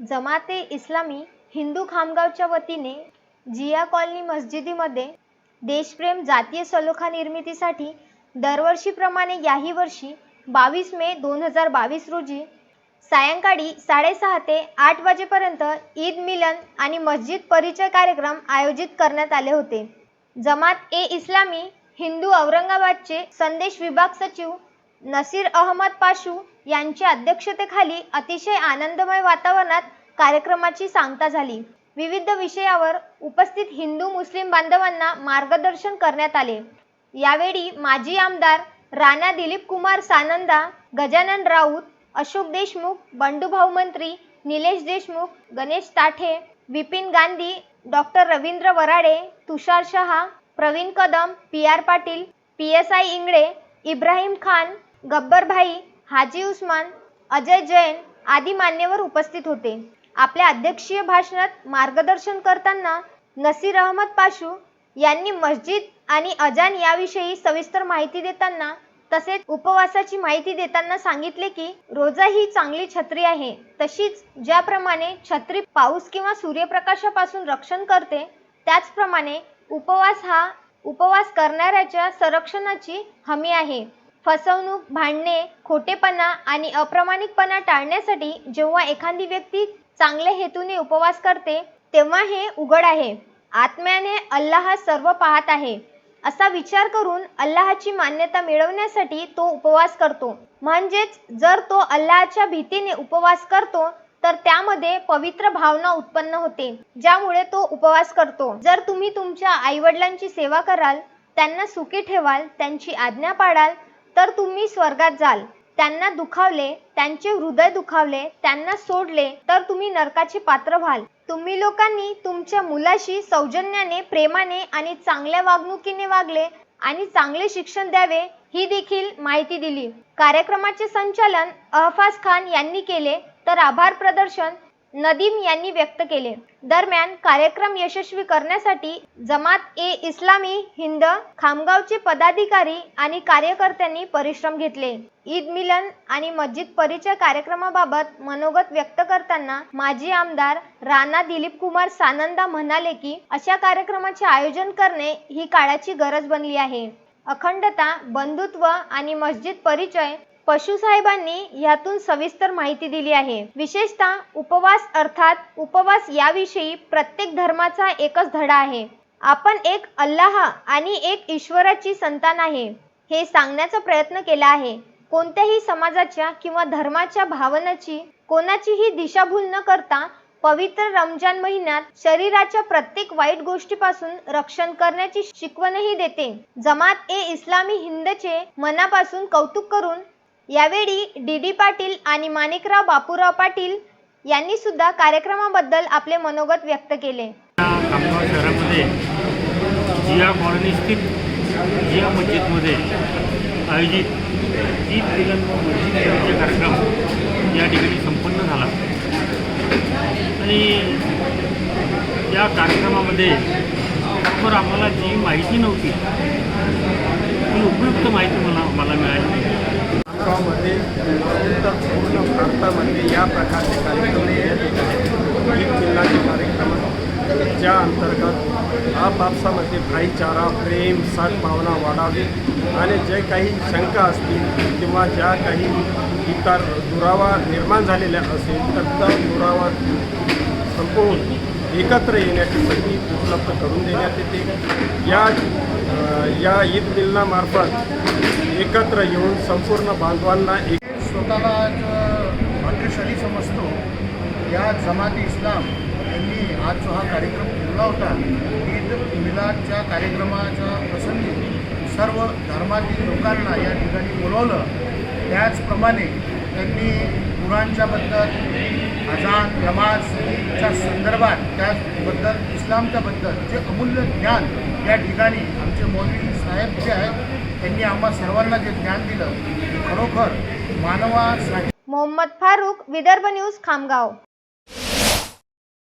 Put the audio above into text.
जमाते इस्लामी हिंदू खामगावच्या वतीने जिया कॉलनी मस्जिदीमध्ये देशप्रेम जातीय सलोखा निर्मितीसाठी दरवर्षीप्रमाणे याही वर्षी बावीस मे दोन हजार बावीस रोजी सायंकाळी साडेसहा ते आठ वाजेपर्यंत ईद मिलन आणि मस्जिद परिचय कार्यक्रम आयोजित करण्यात आले होते. जमात ए इस्लामी हिंदू औरंगाबादचे संदेश विभाग सचिव नसीर अहमद पाशू यांच्या अध्यक्षतेखाली अतिशय आनंदमय वातावरणात कार्यक्रमाची सांगता झाली. विविध विषयावर उपस्थित हिंदू मुस्लिम बांधवांना मार्गदर्शन करण्यात आले. यावेळी माजी आमदार Rana Dilip Kumar Sananda Gajanan Raut Ashok Deshmukh Bandubhau Mantri Nilesh Deshmukh Ganesh Tathe Vipin Gandhi doctor Ravindra Varade Tushar Shah Pravin Kadam P R Patil P S I Ingle Ibrahim Khan Gabbarbhai Haji Usman Ajay Jain आदी मान्यवर उपस्थित होते. आपल्या अध्यक्षीय भाषणात मार्गदर्शन करताना नसीर अहमद पाशू यांनी मस्जिद आणि अजान याविषयी सविस्तर माहिती देताना तसेच उपवासाची माहिती देताना सांगितले की रोजा ही चांगली छत्री आहे. तशीच ज्याप्रमाणे छत्री पाऊस किंवा सूर्यप्रकाशापासून रक्षण करते त्याचप्रमाणे उपवास हा उपवास करणाऱ्याच्या संरक्षणाची हमी आहे. फसवणूक भांडणे खोटेपणा आणि अप्रामाणिकपणा टाळण्यासाठी जेव्हा एखादी व्यक्ती चांगल्या हेतूने उपवास करते तेव्हा हे उघड आहे. आत्म्याने अल्लाह सर्व पाहत आहे. असा विचार करून अल्लाहची मान्यता मिळवण्यासाठी तो उपवास करतो. म्हणजेच जर तो अल्लाहच्या भीतीने उपवास करतो तर त्यामध्ये पवित्र भावना उत्पन्न होते ज्यामुळे तो उपवास करतो. जर तुम्ही तुमच्या आईवडिलांची सेवा कराल त्यांना सुखी ठेवाल त्यांची आज्ञा पाळाल तर तुम्ही स्वर्गात जाल. त्यांना दुखावले त्यांचे हृदय दुखावले त्यांना सोडले तर तुम्ही नरकाचे पात्र व्हाल. तुम्ही लोकांनी तुमच्या मुलाशी सौजन्याने प्रेमाने आणि चांगल्या वागणुकीने वागले आणि चांगले शिक्षण द्यावे ही देखील माहिती दिली. कार्यक्रमाचे संचालन अहफाज खान यांनी केले. तर आभार प्रदर्शन नदीम यांनी व्यक्त केले. दरम्यान कार्यक्रम यशस्वी करण्यासाठी जमात ए इस्लामी हिंद खामगावचे पदाधिकारी आणि कार्यकर्त्यांनी परिश्रम घेतले. ईद मिलन आणि मस्जिद परिचय कार्यक्रमाबाबत मनोगत व्यक्त करताना माजी आमदार राणा दिलीप कुमार सानंदा म्हणाले की अशा कार्यक्रमाचे आयोजन करणे ही काळाची गरज बनली आहे. अखंडता बंधुत्व आणि मस्जिद परिचय पशुसाहेबांनी यातून सविस्तर माहिती दिली आहे. विशेषतः उपवास अर्थात उपवास याविषयी प्रत्येक धर्माचा एकच धडा आहे. आपण एक अल्लाह आणि एक ईश्वराची संतान आहे हे सांगण्याचा प्रयत्न केला आहे. कोणत्याही समाजाच्या किंवा धर्माच्या भावनाची कोणाचीही दिशाभूल न करता पवित्र रमजान महिन्यात शरीराच्या प्रत्येक वाईट गोष्टीपासून रक्षण करण्याची शिकवणही देते. जमात ए इस्लामी हिंदचे मनापासून कौतुक करून यावेळी डी डी पाटील आणि माणिकराव बापूराव पाटील यांनी सुद्धा कार्यक्रमाबद्दल आपले मनोगत व्यक्त केले. खामगाव शहरामध्ये जिया कॉलनी स्थित जिया मस्जिदमध्ये आयोजित ईद मिलन मस्जिद कार्यक्रम या ठिकाणी संपन्न झाला. आणि या कार्यक्रमामध्ये तर आम्हाला जी माहिती नव्हती ती उपयुक्त माहिती मला मला मिळाली. गावामध्ये पूर्ण भारतामध्ये या प्रकारचे कार्यक्रम येत आहेत. कार्यक्रम ज्या अंतर्गत आपापसामध्ये भाईचारा प्रेम सद्भावना वाढावी आणि जे काही शंका असतील किंवा ज्या काही इतर दुरावा निर्माण झालेल्या असेल तर त्या दुरावा संपवून एकत्र येण्याची संधी उपलब्ध करून देण्यात येते. या या ईद मिलनामार्फत एकत्र येऊन संपूर्ण बांधवांना एक स्वतःला भाग्यशाली समजतो. या जमाती इस्लाम यांनी आज जो हा कार्यक्रम ठेवला होता. ईद मिलादच्या कार्यक्रमाच्या प्रसंगी सर्व धर्मातील लोकांना या ठिकाणी बोलवलं. त्याचप्रमाणे त्यांनी कुराणच्या बद्दल अजान नमाजच्या संदर्भात त्याचबद्दल इस्लामच्या बद्दल जे अमूल्य ज्ञान या ठिकाणी आमचे मौलवी साहेब जे आहेत त्यांनी आम्हा सर्वांना जे ज्ञान दिलं खरोखर मानवासाठी मोहम्मद फारूक विदर्भ न्यूज खामगाव.